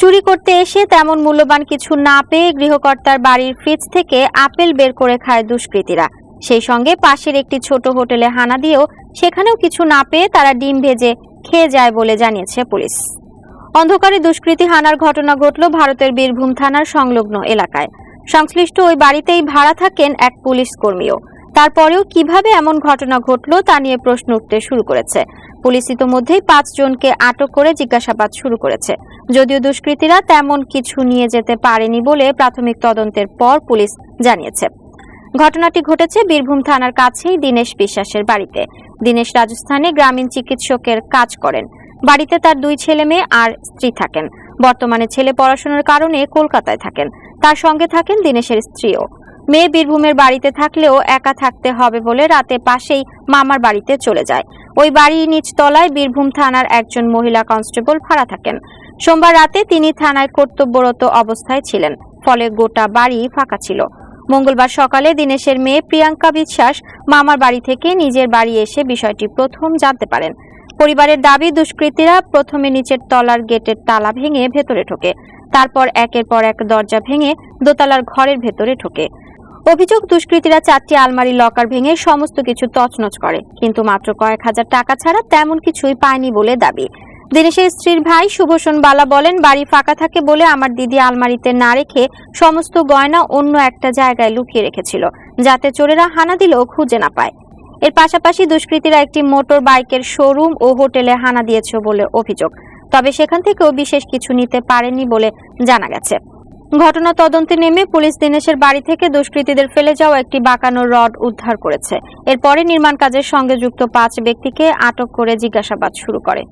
চুরি করতে এসে তেমন মূল্যবান কিছু না পেয়ে গৃহকর্তার বাড়ির ফ্রিজ থেকে আপেল বের করে খায় দুষ্কৃতীরা। সেই সঙ্গে পাশের একটি ছোট হোটেলে হানা দিয়েও সেখানেও কিছু না পেয়ে তারা ডিম ভেজে খেয়ে যায় বলে জানিয়েছে পুলিশ। অন্ধকারে দুষ্কৃতী হানার ঘটনা ঘটল ভারতের বীরভূম থানার সংলগ্ন এলাকায়। সংশ্লিষ্ট ওই বাড়িতেই ভাড়া থাকেন এক পুলিশ কর্মীও। তারপরেও কীভাবে এমন ঘটনা ঘটলো তা নিয়ে প্রশ্ন উঠতে শুরু করেছে। পুলিশ ইতোমধ্যেই পাঁচজনকে আটক করে জিজ্ঞাসাবাদ শুরু করেছে। যদিও দুষ্কৃতীরা তেমন কিছু নিয়ে যেতে পারেনি বলে প্রাথমিক তদন্তের পর পুলিশ জানিয়েছে। ঘটনাটি ঘটেছে বীরভূম থানার কাছেই দীনেশ বিশ্বাসের বাড়িতে। দীনেশ রাজস্থানে গ্রামীণ চিকিৎসকের কাজ করেন। বাড়িতে তার দুই ছেলে মেয়ে আর স্ত্রী থাকেন। বর্তমানে ছেলে পড়াশোনার কারণে কলকাতায় থাকেন। তার সঙ্গে থাকেন দীনেশের স্ত্রীও। মেয়ে বীরভূমের বাড়িতে থাকলেও একা থাকতে হবে বলে রাতে পাশেই মামার বাড়িতে চলে যায়। ওই বাড়ি নিচতলায় বীরভূম থানার একজন মহিলা কনস্টেবল ভাড়া থাকেন। সোমবার রাতে তিনি থানায় কর্তব্যরত অবস্থায় ছিলেন, ফলে গোটা বাড়ি ফাঁকা ছিল। মঙ্গলবার সকালে দিনেশের মেয়ে প্রিয়াঙ্কা বিশ্বাস মামার বাড়ি থেকে নিজের বাড়ি এসে বিষয়টি প্রথম জানতে পারেন। পরিবারের দাবি, দুষ্কৃতীরা প্রথমে নিচের তলার গেটের তালা ভেঙে ভেতরে ঢোকে, তারপর একের পর এক দরজা ভেঙে দোতলার ঘরের ভেতরে ঢোকে। অভিযোগ, দুষ্কৃতীরা চারটি আলমারি লকার ভেঙে সমস্ত কিছু তছনছ করে। কিন্তু মাত্র কয়েক হাজার টাকা ছাড়া তেমন কিছুই পায়নি বলে দাবি। দিনেশের স্ত্রীর ভাই শুভসন বালা বলেন, বাড়ি ফাঁকা থাকে বলে আমার দিদি আলমারিতে না রেখে সমস্ত গয়না অন্য একটা জায়গায় লুকিয়ে রেখেছিল, যাতে চোরেরা হানা দিলেও খুঁজে না পায়। এর পাশাপাশি দুষ্কৃতীরা একটি মোটর বাইকের শোরুম ও হোটেলে হানা দিয়েছে বলে অভিযোগ। তবে সেখান থেকেও বিশেষ কিছু নিতে পারেনি বলে জানা গেছে। ঘটনা তদন্তে নেমে পুলিশ দিনেশের বাড়ি থেকে দুষ্কৃতীদের ফেলে যাওয়া একটি বাঁকানো রড উদ্ধার করেছে। এরপরে নির্মাণ কাজের সঙ্গে যুক্ত পাঁচ ব্যক্তিকে আটক করে জিজ্ঞাসাবাদ শুরু করে।